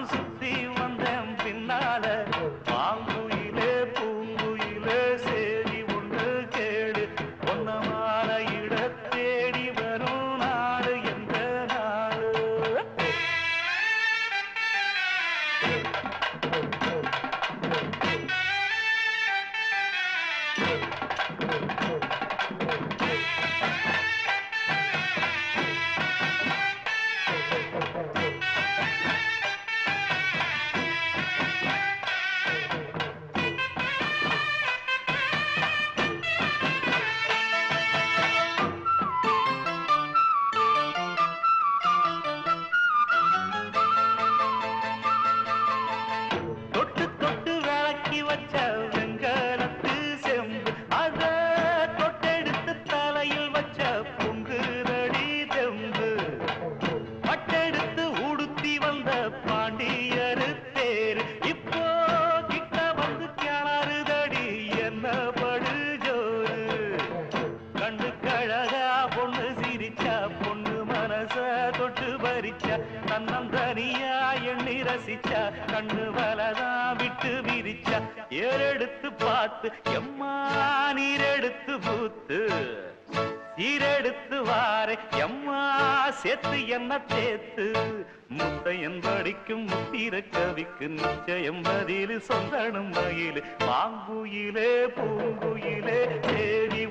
நான் அழகா பொண்ணு சிரிச்சா பொண்ணு மனச தொட்டு பறிச்சா தன்னம் தனியா எண்ணி ரசிச்சா கண்ணு வலதா விட்டு விரிச்சா. ஏறெடுத்து பார்த்து எம்மா நீரெடுத்து பூத்து. சீரெடுத்து வாரு எம்மா சேர்த்து என்ன தேத்து முத்தையன் படிக்கும் முத்திர கவிக்கு நிச்சயம் பதில் சொந்தனும் மயிலு. பாங்குயிலே பூங்குயிலே தேடி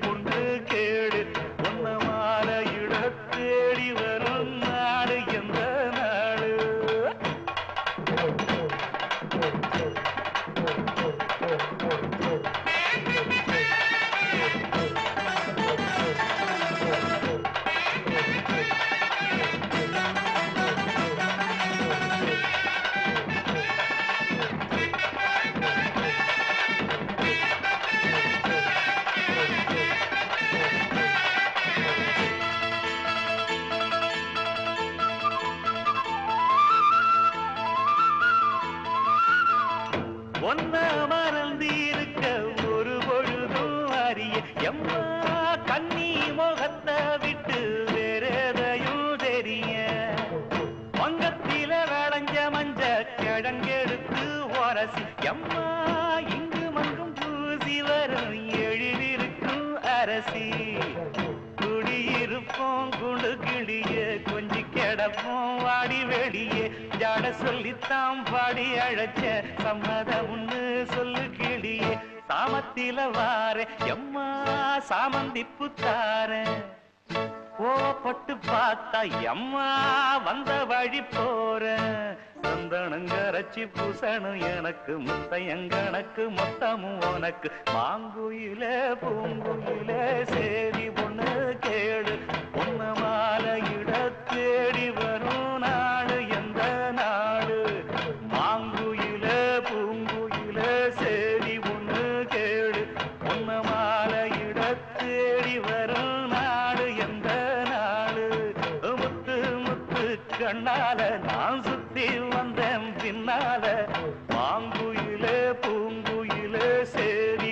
ஒன்ன மறந்திருக்க ஒரு பொழுதும் அறிய. எம்மா கண்ணி முகத்தை விட்டு வேறதையும் தெரிய. வங்கத்தில வளைஞ்ச மஞ்ச கிழங்கெடுத்து உரசி. எம்மா இங்கு மங்கும் பூசி வரும் எழிலிருக்கும் அரசி. வெளியே ஜாட சொல்லித்தான் பாடி அழைச்ச சம்மதம்னு சொல்லு கிளியே. சாமத்தில வார எம்மா சாமந்தி புத்தாரேன் ஓ பட்டு பார்த்தா எம்மா வந்த வழி போற. சந்தனங்கரைச்சி பூசணும் எனக்கு முத்தையங்கணக்கு மொத்தமும் உனக்கு. மாங்குயில பூங்குயில சேரி ஒண்ணு கே கண்ணால நான் சுத்தி வந்தேன் பின்னால. மாங்குயிலே பூங்குயிலே சேரி